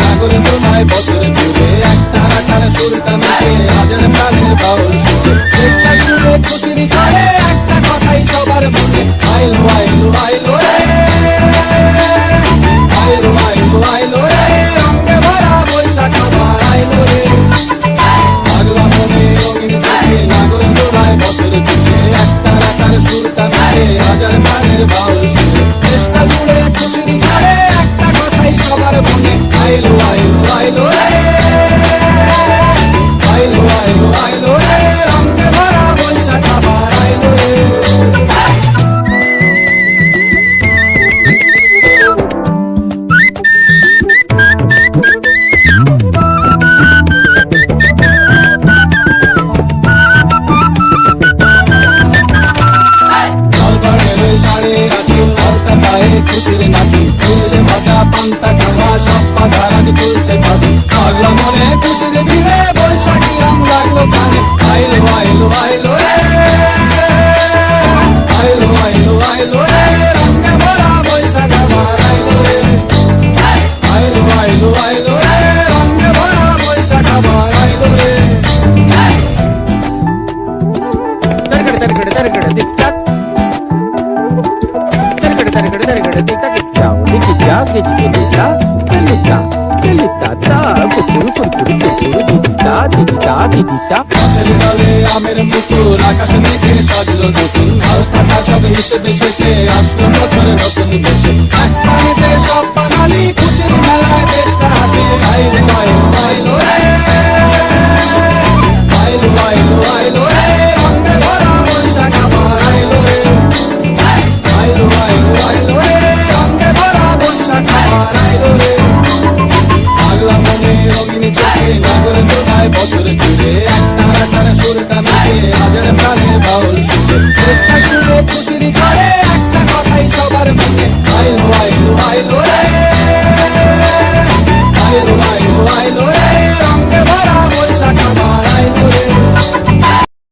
জাগরে তোমায় বছরে জুড়ে একটা রাখার সুরটা মেশে। হাজার প্রাণের বাউল সুরে। চেষ্টা করে খুশির করে একটা কথাই সবার মনে। আইলো আইলো আইলো, রে। আইলো আইলো আইলো, রে। রঙে ভরা বৈশাখ আমার, আইলো, রে। পাগলা মনে রঙিন থাকে জাগরে তোমায় বছরে জুড়ে একটা রাখার সুরটা মেশে। হাজার প্রাণের বাউল সুরে। আইলো আইলো রে আইলো আইলো আইলো রে রঙে ভরা বৈশাখ আবার আইলো রে জলপানের শাড়ি আছি হালকা পায়ে খুশির নাচি তুলছে ভাজা পান্তা খাওয়া সব পাখা আজ তুলছে ভাবি পাগলা মনে খুশির ভিড়ে বৈশাখী রং লাগলো কানে আইলো আইলো আইলো রে আইলো আইলো আইলো রে রঙে ভরা বৈশাখ আবার আইলো রে আইলো আইলো আইলো রে রঙে ভরা বৈশাখ আবার আইলো রে తరగడ తరగడ తరగడ దిక్తాక్ తరగడ తరగడ తరగడ దిక్తాక్ ఇచ్చావు దిక్కిచ్చా గిచ్చిగిలిచ్చా గిల్లిచ్చా দিদিতা দিদিতা গাছের জলে আমের মুকুল আকাশে দেখে সাজল নতুন হালকা সব হিসেবে শেষে আসলো বছর নতুন দেশে এক পানিতে সব বাঙালি খুশির মেলায় দেশটা হাসে নবীন চোখে নগর জোড়ায় বছর জুড়ে একটা ছাড়া সুরটা মিশে, হাজার প্রাণের বাউল সুরে। চেষ্টা করে খুশির করে একটা কথাই সবার মনে। আইলো আইলো আইলো রে। আইলো আইলো আইলো রে। রঙে ভরা বৈশাখ আমার।